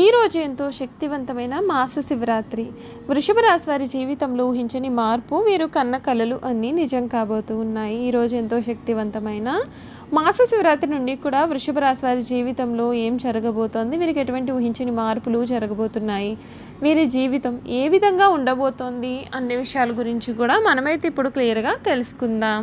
ఈ రోజు ఎంతో శక్తివంతమైన మాస శివరాత్రి. వృషభ రాశి వారి జీవితంలో ఊహించని మార్పు వీరు కన్న కలలు అన్నీ నిజం కాబోతూ ఉన్నాయి. ఈ రోజు ఎంతో శక్తివంతమైన మాస శివరాత్రి నుండి కూడా వృషభ రాశి వారి జీవితంలో ఏం జరగబోతోంది? వీరికి ఎటువంటి ఊహించని మార్పులు జరగబోతున్నాయి? వీరి జీవితం ఏ విధంగా ఉండబోతోంది? అన్ని విషయాల గురించి కూడా మనమైతే ఇప్పుడు క్లియర్గా తెలుసుకుందాం.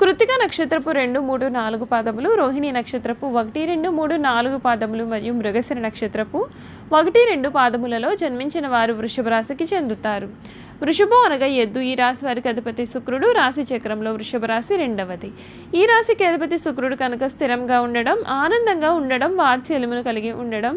కృతిక నక్షత్రపు రెండు మూడు నాలుగు పాదములు రోహిణి నక్షత్రపు ఒకటి రెండు మూడు నాలుగు పాదములు మరియు మృగశిర నక్షత్రపు ఒకటి రెండు పాదములలో జన్మించిన వారు వృషభ రాశికి చెందుతారు. వృషభం అనగా ఎద్దు. ఈ రాశి వారికి అధిపతి శుక్రుడు. రాశి చక్రంలో వృషభ రాశి రెండవది. ఈ రాశికి అధిపతి శుక్రుడు కనుక స్థిరంగా ఉండడం ఆనందంగా ఉండడం వాత్సల్యమును కలిగి ఉండడం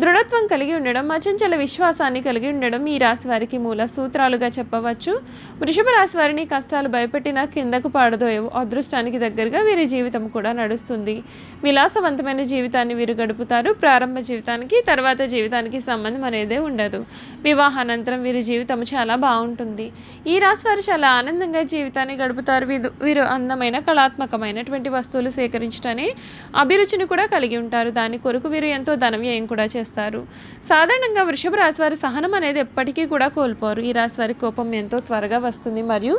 దృఢత్వం కలిగి ఉండడం అచంచల విశ్వాసాన్ని కలిగి ఉండడం ఈ రాశి వారికి మూల సూత్రాలుగా చెప్పవచ్చు. వృషభ రాశి వారిని కష్టాలు భయపెట్టినా కిందకు పాడదోయవు అదృష్టానికి దగ్గరగా వీరి జీవితం కూడా నడుస్తుంది. విలాసవంతమైన జీవితాన్ని వీరు గడుపుతారు. ప్రారంభ జీవితానికి తర్వాత జీవితానికి సంబంధం అనేదే ఉండదు. వివాహానంతరం వీరి జీవితం చాలా బాగుంటుంది. ఈ రాశి వారు చాలా ఆనందంగా జీవితాన్ని గడుపుతారు. వీరు వీరు అందమైన కళాత్మకమైనటువంటి వస్తువులు సేకరించడానికి అభిరుచిని కూడా కలిగి ఉంటారు. దాని కొరకు వీరు ఎంతో ధనవ్యయం కూడా చేస్తారు. సాధారణంగా వృషభ రాశి వారి సహనం అనేది ఎప్పటికీ కూడా కోల్పోరు. ఈ రాశి వారి కోపం ఎంతో త్వరగా వస్తుంది మరియు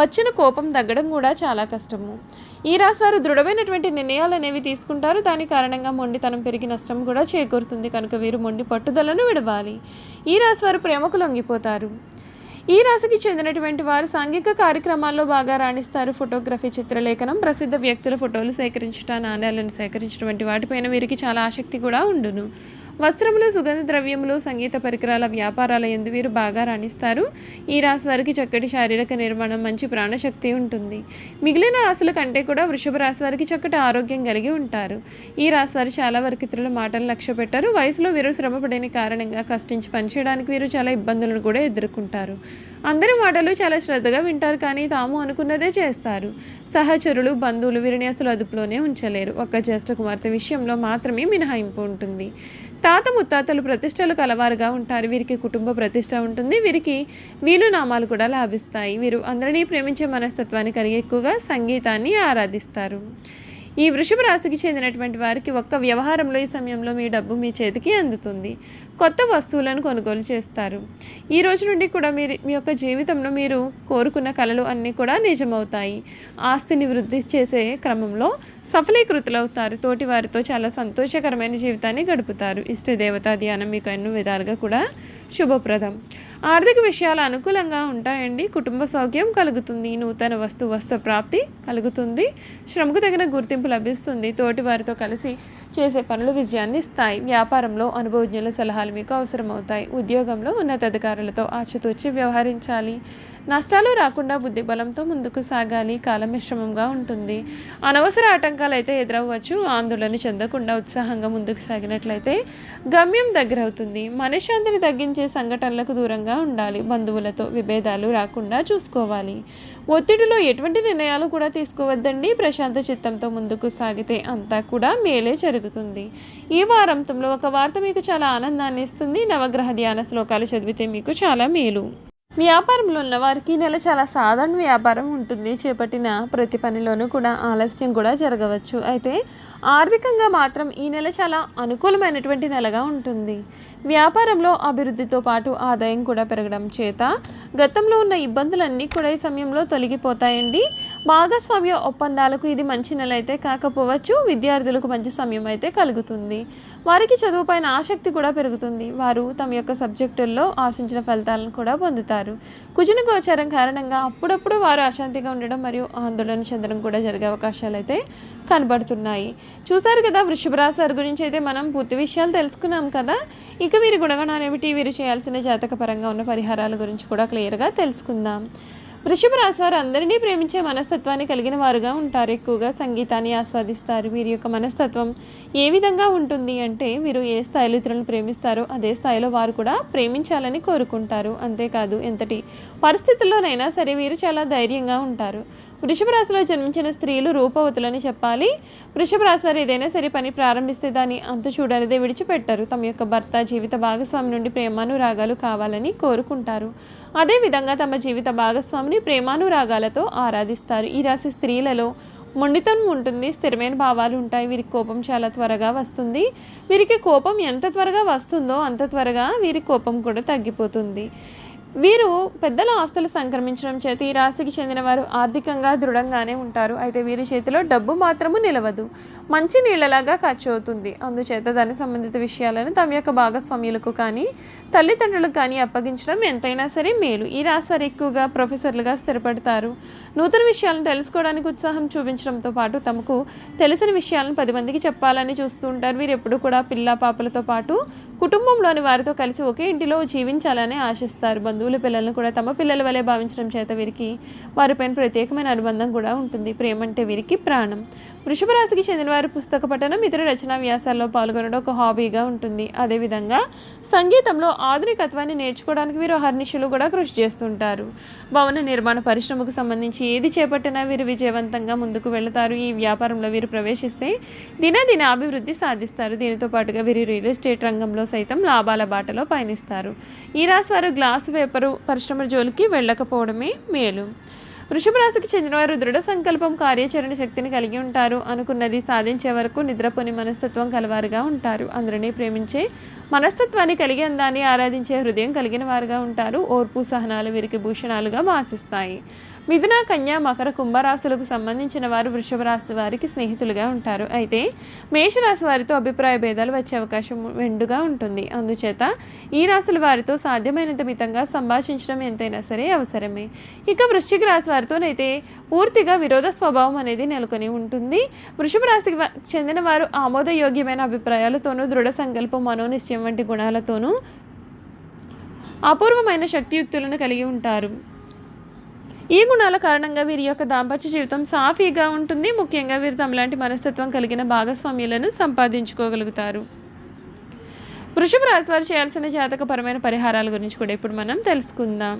వచ్చిన కోపం తగ్గడం కూడా చాలా కష్టము. ఈ రాశి వారు దృఢమైనటువంటి నిర్ణయాలు అనేవి తీసుకుంటారు. దాని కారణంగా మొండితనం పెరిగి నష్టం కూడా చేకూరుతుంది. కనుక వీరు మొండి పట్టుదలను విడవాలి. ఈ రాశి వారు ప్రేమకు లొంగిపోతారు. ఈ రాశికి చెందినటువంటి వారు సాంఘిక కార్యక్రమాల్లో బాగా రాణిస్తారు. ఫోటోగ్రఫీ చిత్రలేఖనం ప్రసిద్ధ వ్యక్తుల ఫోటోలు సేకరించడం నాణ్యాలను సేకరించినటువంటి వాటిపైన వీరికి చాలా ఆసక్తి కూడా ఉండును. వస్త్రములు సుగంధ ద్రవ్యములు సంగీత పరికరాల వ్యాపారాల ఎందు వీరు బాగా రాణిస్తారు. ఈ రాశి వారికి చక్కటి శారీరక నిర్మాణం మంచి ప్రాణశక్తి ఉంటుంది. మిగిలిన రాశుల కంటే కూడా వృషభ రాశి వారికి చక్కటి ఆరోగ్యం కలిగి ఉంటారు. ఈ రాశి వారు చాలా వరకు ఇతరుల మాటలు లక్ష్య పెట్టారు. వయసులో వీరు శ్రమపడని కారణంగా కష్టించి పనిచేయడానికి వీరు చాలా ఇబ్బందులను కూడా ఎదుర్కొంటారు. అందరి మాటలు చాలా శ్రద్ధగా వింటారు కానీ తాము అనుకున్నదే చేస్తారు. సహచరులు బంధువులు వీరిని అసలు అదుపులోనే ఉంచలేరు. ఒక్క జ్యేష్ఠ కుమార్తె విషయంలో మాత్రమే మినహాయింపు ఉంటుంది. తాత ముత్తాతలు ప్రతిష్టలు కలవారుగా ఉంటారు. వీరికి కుటుంబ ప్రతిష్ట ఉంటుంది. వీరికి వీలు నామాలు కూడా లాభిస్తాయి. వీరు అందరినీ ప్రేమించే మనస్తత్వాన్ని కలిగి ఎక్కువగా సంగీతాన్ని ఆరాధిస్తారు. ఈ వృషభ రాశికి చెందినటువంటి వారికి ఒక్క వ్యవహారంలో ఈ సమయంలో మీ డబ్బు మీ చేతికి అందుతుంది. కొత్త వస్తువులను కొనుగోలు చేస్తారు. ఈ రోజు నుండి కూడా మీరు మీ యొక్క జీవితంలో మీరు కోరుకున్న కళలు అన్నీ కూడా నిజమవుతాయి. ఆస్తిని వృద్ధి చేసే క్రమంలో సఫలీకృతులవుతారు. తోటి వారితో చాలా సంతోషకరమైన జీవితాన్ని గడుపుతారు. ఇష్ట దేవతా ధ్యానం మీకు ఎన్నో విధాలుగా కూడా శుభప్రదం. ఆర్థిక విషయాలు అనుకూలంగా ఉంటాయండి. కుటుంబ సౌఖ్యం కలుగుతుంది. నూతన వస్తు వస్త్ర ప్రాప్తి కలుగుతుంది. శ్రమకు తగిన గుర్తింపు లభిస్తుంది. తోటి వారితో కలిసి చేసే పనులు విజయాన్ని ఇస్తాయి. వ్యాపారంలో అనుభవజ్ఞుల సలహాలు మీకు అవసరమవుతాయి. ఉద్యోగంలో ఉన్నతాధికారులతో ఆచితూచి వ్యవహరించాలి. నష్టాలు రాకుండా బుద్ధి బలంతో ముందుకు సాగాలి. కాలం మిశ్రమంగా ఉంటుంది. అనవసర ఆటంకాలు అయితే ఎదురవ్వచ్చు. ఆందోళన చెందకుండా ఉత్సాహంగా ముందుకు సాగినట్లయితే గమ్యం దగ్గర అవుతుంది మనశ్శాంతిని తగ్గించే సంఘటనలకు దూరంగా ఉండాలి. బంధువులతో విభేదాలు రాకుండా చూసుకోవాలి. ఒత్తిడిలో ఎటువంటి నిర్ణయాలు కూడా తీసుకోవద్దండి. ప్రశాంత చిత్తంతో ముందుకు సాగితే అంతా కూడా మేలే జరుగుతుంది. ఈ వారాంతంలో ఒక వార్త మీకు చాలా ఆనందాన్ని ఇస్తుంది. నవగ్రహ ధ్యాన శ్లోకాలు చదివితే మీకు చాలా మేలు. వ్యాపారంలో ఉన్న వారికి ఈ నెల చాలా సాధారణ వ్యాపారం ఉంటుంది. చేపట్టిన ప్రతి పనిలోనూ కూడా ఆలస్యం కూడా జరగవచ్చు. అయితే ఆర్థికంగా మాత్రం ఈ నెల చాలా అనుకూలమైనటువంటి నెలగా ఉంటుంది. వ్యాపారంలో అభివృద్ధితో పాటు ఆదాయం కూడా పెరగడం చేత గతంలో ఉన్న ఇబ్బందులన్నీ కూడా ఈ సమయంలో తొలగిపోతాయండి. భాగస్వామ్య ఒప్పందాలకు ఇది మంచి నెల అయితే కాకపోవచ్చు విద్యార్థులకు మంచి సమయం అయితే కలుగుతుంది. వారికి చదువుపైన ఆసక్తి కూడా పెరుగుతుంది. వారు తమ యొక్క సబ్జెక్టుల్లో ఆశించిన ఫలితాలను కూడా పొందుతారు. కుజుని గోచారం కారణంగా అప్పుడప్పుడు వారు అశాంతిగా ఉండడం మరియు ఆందోళన చెందడం కూడా జరిగే అవకాశాలు అయితే కనబడుతున్నాయి. చూశారు కదా వృషభ రాశి గురించి అయితే మనం పూర్తి విషయాలు తెలుసుకున్నాం కదా? ఇక వీరి గుణగణాలు ఏమిటి? వీరు చేయాల్సిన జాతక పరంగా ఉన్న పరిహారాల గురించి కూడా క్లియర్గా తెలుసుకుందాం. వృషభ రాశి వారు అందరినీ ప్రేమించే మనస్తత్వాన్ని కలిగిన వారుగా ఉంటారు. ఎక్కువగా సంగీతాన్ని ఆస్వాదిస్తారు. వీరి యొక్క మనస్తత్వం ఏ విధంగా ఉంటుంది అంటే వీరు ఏ స్థాయిలో ఇతరులను ప్రేమిస్తారో అదే స్థాయిలో వారు కూడా ప్రేమించాలని కోరుకుంటారు. అంతేకాదు ఎంతటి పరిస్థితుల్లోనైనా సరే వీరు చాలా ధైర్యంగా ఉంటారు. వృషభ రాశిలో జన్మించిన స్త్రీలు రూపవతులని చెప్పాలి. వృషభ రాశి వారు ఏదైనా సరే పని ప్రారంభిస్తే దాన్ని అంతు చూడనిదే విడిచిపెట్టరు. తమ యొక్క భర్త జీవిత భాగస్వామి నుండి ప్రేమానురాగాలు కావాలని కోరుకుంటారు. అదేవిధంగా తమ జీవిత భాగస్వామిని ప్రేమానురాగాలతో ఆరాధిస్తారు. ఈ రాశి స్త్రీలలో మొండితనం ఉంటుంది స్థిరమైన భావాలు ఉంటాయి. వీరికి కోపం చాలా త్వరగా వస్తుంది. వీరికి కోపం ఎంత త్వరగా వస్తుందో అంత త్వరగా వీరి కోపం కూడా తగ్గిపోతుంది. వీరు పెద్దల ఆస్తులు సంక్రమించడం చేత ఈ రాశికి చెందిన వారు ఆర్థికంగా దృఢంగానే ఉంటారు. అయితే వీరి చేతిలో డబ్బు మాత్రము నిలవదు. మంచి నీళ్ళలాగా ఖర్చు అవుతుంది. అందుచేత దాని సంబంధిత విషయాలను తమ యొక్క భాగస్వామ్యులకు కానీ తల్లిదండ్రులకు కానీ అప్పగించడం ఎంతైనా సరే మేలు. ఈ రాశి వారు ఎక్కువగా ప్రొఫెసర్లుగా స్థిరపడతారు. నూతన విషయాలను తెలుసుకోవడానికి ఉత్సాహం చూపించడంతో పాటు తమకు తెలిసిన విషయాలను పది మందికి చెప్పాలని చూస్తూ ఉంటారు. వీరు ఎప్పుడు కూడా పిల్ల పాపలతో పాటు కుటుంబంలోని వారితో కలిసి ఒకే ఇంటిలో జీవించాలని ఆశిస్తారు. బంధువుల పిల్లలను కూడా తమ పిల్లల వలె భావించడం చేత వీరికి వారిపైన ప్రత్యేకమైన అనుబంధం కూడా ఉంటుంది. ప్రేమ అంటే వీరికి ప్రాణం. వృషభ రాశికి చెందిన వారి పుస్తక పఠనం ఇతర రచనా వ్యాసాల్లో పాల్గొనడం ఒక హాబీగా ఉంటుంది. అదేవిధంగా సంగీతంలో ఆధునికత్వాన్ని నేర్చుకోవడానికి వీరు హర్నిషులు కూడా కృషి చేస్తుంటారు. భవన నిర్మాణ పరిశ్రమకు సంబంధించి ఏది చేపట్టినా వీరు విజయవంతంగా ముందుకు వెళతారు. ఈ వ్యాపారంలో వీరు ప్రవేశిస్తే దినదిన అభివృద్ధి సాధిస్తారు. దీనితో పాటుగా వీరు రియల్ ఎస్టేట్ రంగంలో సైతం లాభాల బాటలో పయనిస్తారు. ఈ రాశి వారు గ్లాస్ పేపరు పరిశ్రమ జోలికి వెళ్ళకపోవడమే మేలు. వృషభ రాశికి చెందినవారు దృఢ సంకల్పం కార్యాచరణ శక్తిని కలిగి ఉంటారు అనుకున్నది సాధించే వరకు నిద్రపోని మనస్తత్వం కలవారుగా ఉంటారు. అందరినీ ప్రేమించే మనస్తత్వాన్ని కలిగి అందాన్ని ఆరాధించే హృదయం కలిగిన వారుగా ఉంటారు. ఓర్పు సహనాలు వీరికి భూషణాలుగా భాసిస్తాయి. మిథున కన్య మకర కుంభరాశులకు సంబంధించిన వారు వృషభ రాశి వారికి స్నేహితులుగా ఉంటారు. అయితే మేషరాశి వారితో అభిప్రాయ భేదాలు వచ్చే అవకాశం మెండుగా ఉంటుంది. అందుచేత ఈ రాశుల వారితో సాధ్యమైనంత మితంగా సంభాషించడం ఎంతైనా సరే అవసరమే. ఇక వృశ్చిక రాశి వారితోనైతే పూర్తిగా విరోధ స్వభావం అనేది నెలకొని ఉంటుంది. వృషభ రాశికి చెందిన వారు ఆమోదయోగ్యమైన అభిప్రాయాలతోనూ దృఢ సంకల్పం మనోనిశ్చయం వంటి గుణాలతోనూ అపూర్వమైన శక్తియుక్తులను కలిగి ఉంటారు. ఈ గుణాల కారణంగా వీరి యొక్క దాంపత్య జీవితం సాఫీగా ఉంటుంది. ముఖ్యంగా వీరు తమలాంటి మనస్తత్వం కలిగిన భాగస్వామ్యులను సంపాదించుకోగలుగుతారు. వృషభ రాశి వారు చేయాల్సిన జాతకపరమైన పరిహారాల గురించి కూడా ఇప్పుడు మనం తెలుసుకుందాం.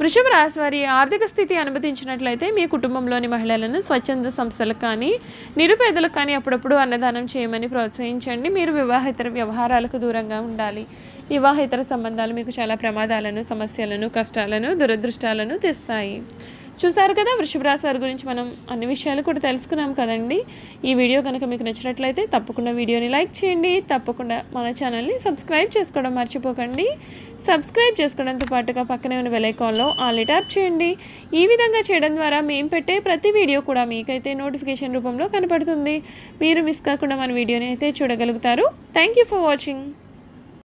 వృషభ రాశి వారి ఆర్థిక స్థితి అనుమతించినట్లయితే మీ కుటుంబంలోని మహిళలను స్వచ్ఛంద సంస్థలకు కానీ నిరుపేదలకు కానీ అప్పుడప్పుడు అన్నదానం చేయమని ప్రోత్సహించండి. మీరు వివాహేతర వ్యవహారాలకు దూరంగా ఉండాలి. వివాహేతర సంబంధాలు మీకు చాలా ప్రమాదాలను సమస్యలను కష్టాలను దురదృష్టాలను తెస్తాయి. చూసారు కదా వృషభ రాశి వారి గురించి మనం అన్ని విషయాలు కూడా తెలుసుకున్నాం కదండి. ఈ వీడియో కనుక మీకు నచ్చినట్లయితే తప్పకుండా వీడియోని లైక్ చేయండి. తప్పకుండా మన ఛానల్ని సబ్స్క్రైబ్ చేసుకోవడం మర్చిపోకండి. సబ్స్క్రైబ్ చేసుకోవడంతో పాటుగా పక్కనే ఉన్న వెలైకాన్లో ఆల్ ట్యాప్ చేయండి. ఈ విధంగా చేయడం ద్వారా మేము పెట్టే ప్రతి వీడియో కూడా మీకైతే నోటిఫికేషన్ రూపంలో కనపడుతుంది. మీరు మిస్ కాకుండా మన వీడియోని అయితే చూడగలుగుతారు. Thank you for watching.